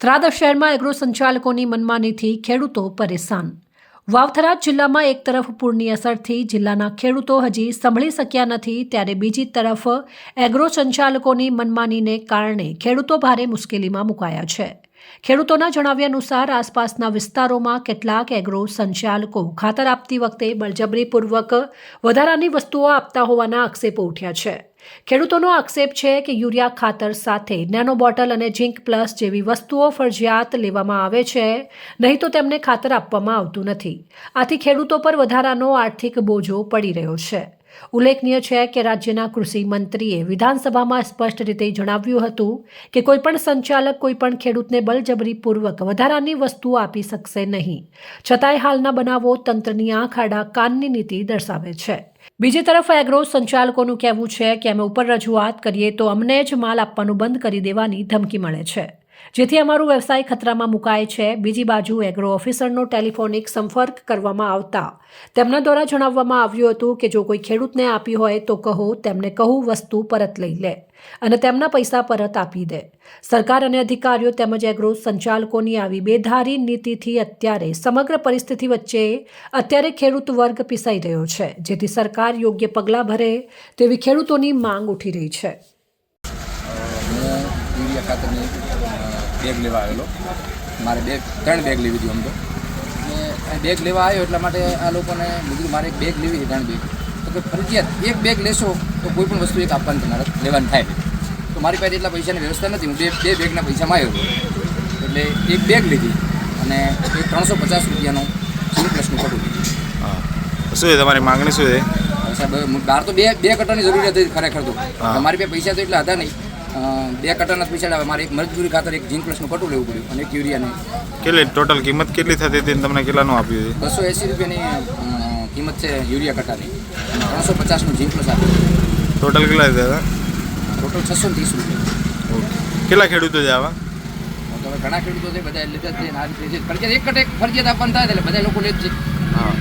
થરાદ શહેરમાં એગ્રો સંચાલકોની મનમાનીથી ખેડૂતો પરેશાન. વાવથરા જિલ્લામાં એક તરફ પૂરની અસરથી જિલ્લાના ખેડૂતો હજી સંભળી શક્યા નથી, ત્યારે બીજી તરફ એગ્રો સંચાલકોની મનમાનીને કારણે ખેડૂતો ભારે મુશ્કેલીમાં મુકાયા છે. ખેડૂતોના જણાવ્યા અનુસાર, આસપાસના વિસ્તારોમાં કેટલાક એગ્રો સંચાલકો ખાતર આપતી વખતે બળજબરીપૂર્વક વધારાની વસ્તુઓ આપતા હોવાના આક્ષેપો ઉઠ્યા છે. ખેડૂતોનો આક્ષેપ છે કે યુરિયા ખાતર સાથે નેનો બોટલ અને ઝીંક પ્લસ જેવી વસ્તુઓ ફરજિયાત લેવામાં આવે છે. નહીં તો તેમને ખાતર આપવામાં આવતું નથી. આથી ખેડૂતો પર વધારાનો આર્થિક બોજો પડી રહ્યો છે. ઉલ્લેખનીય છે કે રાજ્યના કૃષિ મંત્રીએ વિધાનસભામાં સ્પષ્ટ રીતે જણાવ્યું હતું કે કોઈપણ સંચાલક, કોઈપણ ખેડૂતને બળજબરીપૂર્વક વધારાની વસ્તુઓ આપી શકશે નહીં. છતાંય હાલના બનાવો તંત્રની આંખ, આડા કાનની નીતિ દર્શાવે છે. બીજી તરફ એગ્રો સંચાલકોનું કહેવું છે કે અમે ઉપર રજૂઆત કરીએ તો અમને જ માલ આપવાનું બંધ કરી દેવાની ધમકી મળે છે. જેથી અમારું વ્યવસાય ખતરામાં મુકાય છે. બીજી બાજુ એગ્રો ઓફિસરનો ટેલિફોનિક સંપર્ક કરવામાં આવતા તેમના દ્વારા જણાવવામાં આવ્યું હતું કે જો કોઈ ખેડૂતને આપી હોય તો કહો, તેમને કહું વસ્તુ પરત લઈ લે અને તેમના પૈસા પરત આપી દે. સરકાર અને અધિકારીઓ તેમજ એગ્રો સંચાલકોની આવી બેધારી નીતિથી અત્યારે સમગ્ર પરિસ્થિતિ વચ્ચે અત્યારે ખેડૂત વર્ગ પીસાઈ રહ્યો છે, જેથી સરકાર યોગ્ય પગલાં ભરે તેવી ખેડૂતોની માંગ ઉઠી રહી છે. યુરિયા ખાતરની બેગ લેવા આવેલો. મારે બે ત્રણ બેગ લેવી હતી આમ તો. બેગ લેવા આવ્યો એટલા માટે આ લોકોને કીધું મારે એક બેગ લેવી છે ત્રણ બેગ તો કે ફરજિયાત એક બેગ લેશો તો કોઈ પણ વસ્તુ એક આપવાની તમારે લેવાની થાય. તો મારી પાસે એટલા પૈસાની વ્યવસ્થા નથી હું બે બે બેગના પૈસા આવ્યો એટલે એક બેગ લીધી અને એ ત્રણસો પચાસ રૂપિયાનો સિંગ પ્લસનું કટું લીધું શું છે તમારી માંગણી શું છે? સાહેબ હું બહાર તો બે બે કટરની જરૂરિયાત હતી ખરેખર તો. મારી પાસે પૈસા તો એટલા હતા નહીં. બે કટરના જ આવે. મારે એક મજદૂરી ખાતર એક ઝીંક પ્લસનું કટું લેવું પડ્યું અને એક યુરિયાની કેટલી ટોટલ કિંમત કેટલી થતી હતી તમને કેટલાનું આપ્યું હતું? બસો એંસી રૂપિયાની કિંમત છે યુરિયા કટાની. ત્રણસો પચાસનું ઝીંક પ્લસ આપ્યું ટોટલ કેટલા હતા? ટોટલ છસો ત્રીસ રૂપિયા. ઓકે કેટલા ખેડૂતો છે આવા? ઘણા ખેડૂતો છે બધા લીધા છે આ રીતે છે ફરજિયાત એક કટે ફરજિયાત આપવાનું થાય એટલે બધા લોકો લે જ છે. હા.